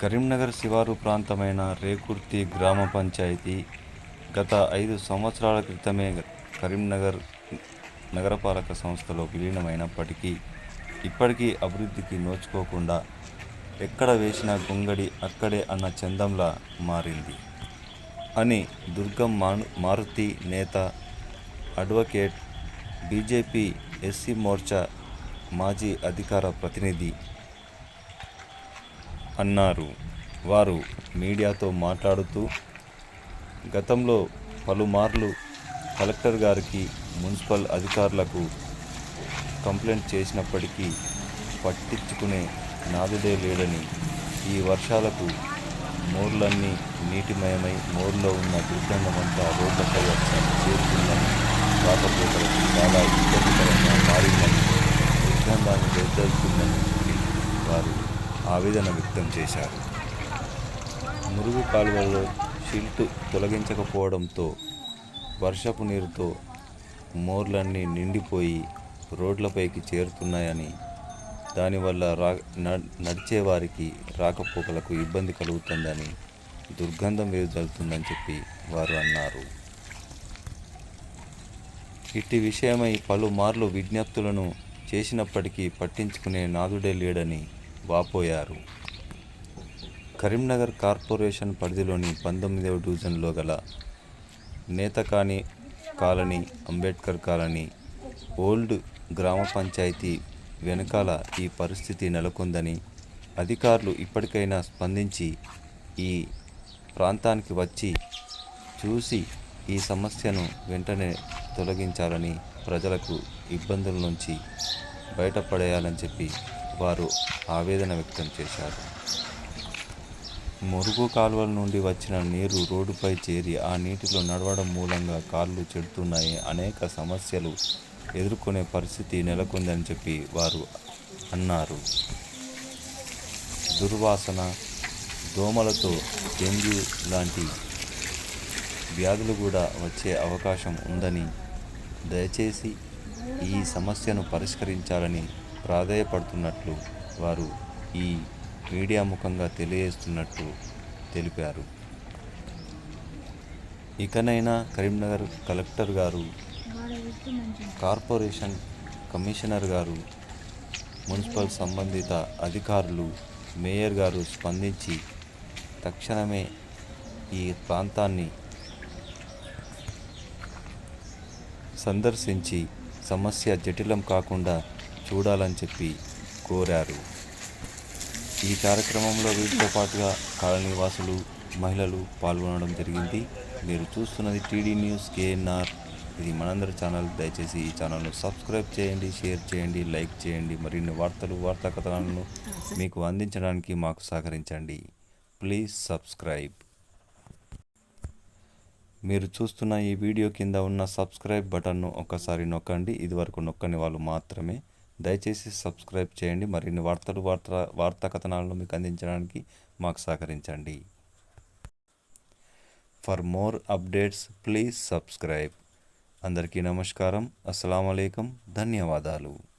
కరీంనగర్ శివారు ప్రాంతమైన రేకుర్తి గ్రామ పంచాయతీ గత ఐదు సంవత్సరాల క్రితమే కరీంనగర్ నగరపాలక సంస్థలో విలీనమైనప్పటికీ ఇప్పటికీ అభివృద్ధికి నోచుకోకుండా ఎక్కడ వేసిన గొంగడి అక్కడే అన్న చందంలా మారింది అని దుర్గం మాను మారుతి నేత అడ్వకేట్ బీజేపీ ఎస్సీ మోర్చా మాజీ అధికార ప్రతినిధి అన్నారు. వారు మీడియాతో మాట్లాడుతూ గతంలో పలుమార్లు కలెక్టర్ గారికి మున్సిపల్ అధికారులకు కంప్లైంట్ చేసినప్పటికీ పట్టించుకునే నాదుడే లేడని ఈ వర్షాలకు మోర్లన్నీ నీటిమయమై మోర్లో ఉన్న దుర్గంధమంతా రోడ్లపై వచ్చి చేరుతుందని రాకపోకలకు చాలా ఇబ్బందికరంగా మారిందని దుర్గంధాన్ని వెదజల్లుతుందని వారు ఆవేదన వ్యక్తం చేశారు. మురుగు కాలువల్లో షిల్ట్ తొలగించకపోవడంతో వర్షపు నీరుతో మోర్లన్నీ నిండిపోయి రోడ్లపైకి చేరుతున్నాయని దానివల్ల రా న- నడిచేవారికి రాకపోకలకు ఇబ్బంది కలుగుతుందని దుర్గంధం వెదజల్లుతుందని చెప్పి వారు అన్నారు. ఇట్టి విషయమై పలుమార్లు విజ్ఞప్తులను చేసినప్పటికీ పట్టించుకునే నాదుడే లేడని వాపోయారు. కరీంనగర్ కార్పొరేషన్ పరిధిలోని పంతొమ్మిదవ డివిజన్లో గల Nethakani colony Ambedkar colony old గ్రామ పంచాయతీ వెనకాల ఈ పరిస్థితి నెలకొందని అధికారులు ఇప్పటికైనా స్పందించి ఈ ప్రాంతానికి వచ్చి చూసి ఈ సమస్యను వెంటనే తొలగించాలని ప్రజలకు ఇబ్బందుల నుంచి బయటపడేయాలని చెప్పి వారు ఆవేదన వ్యక్తం చేశారు. మురుగు కాలువల నుండి వచ్చిన నీరు రోడ్డుపై చేరి ఆ నీటిలో నడవడం మూలంగా కాళ్ళు చెడుతున్నాయి. అనేక సమస్యలు ఎదుర్కొనే పరిస్థితి నెలకొందని చెప్పి వారు అన్నారు. దుర్వాసన దోమలతో డెంగ్యూ లాంటి వ్యాధులు కూడా వచ్చే అవకాశం ఉందని దయచేసి ఈ సమస్యను పరిష్కరించాలని ప్రాధేయపడుతున్నట్లు వారు ఈ మీడియా ముఖంగా తెలియజేస్తున్నట్టు తెలిపారు. ఇకనైనా కరీంనగర్ కలెక్టర్ గారు కార్పొరేషన్ కమిషనర్ గారు మున్సిపల్ సంబంధిత అధికారులు మేయర్ గారు స్పందించి తక్షణమే ఈ ప్రాంతాన్ని సందర్శించి సమస్య జటిలం కాకుండా చూడాలని చెప్పి కోరారు. ఈ కార్యక్రమంలో వీటితో పాటుగా కాలనీ మహిళలు పాల్గొనడం జరిగింది. మీరు చూస్తున్నది టీడీ న్యూస్ కేఎన్ఆర్. ఇది మనందరి ఛానల్. దయచేసి ఈ ఛానల్ను సబ్స్క్రైబ్ చేయండి షేర్ చేయండి లైక్ చేయండి. మరిన్ని వార్తలు వార్తా కథనాలను మీకు అందించడానికి మాకు సహకరించండి. Please subscribe. మీరు చూస్తున్న ఈ వీడియో కింద ఉన్న సబ్స్క్రైబ్ బటన్ను ఒక్కసారి నొక్కండి. ఇదివరకు నొక్కని వాళ్ళు మాత్రమే దయచేసి సబ్స్క్రైబ్ చేయండి. మరిన్ని వార్తలు వార్త వార్తా కథనాలను మీకు అందించడానికి మాకు సహకరించండి. For more updates please subscribe అందరికీ నమస్కారం. అస్సలం ధన్యవాదాలు.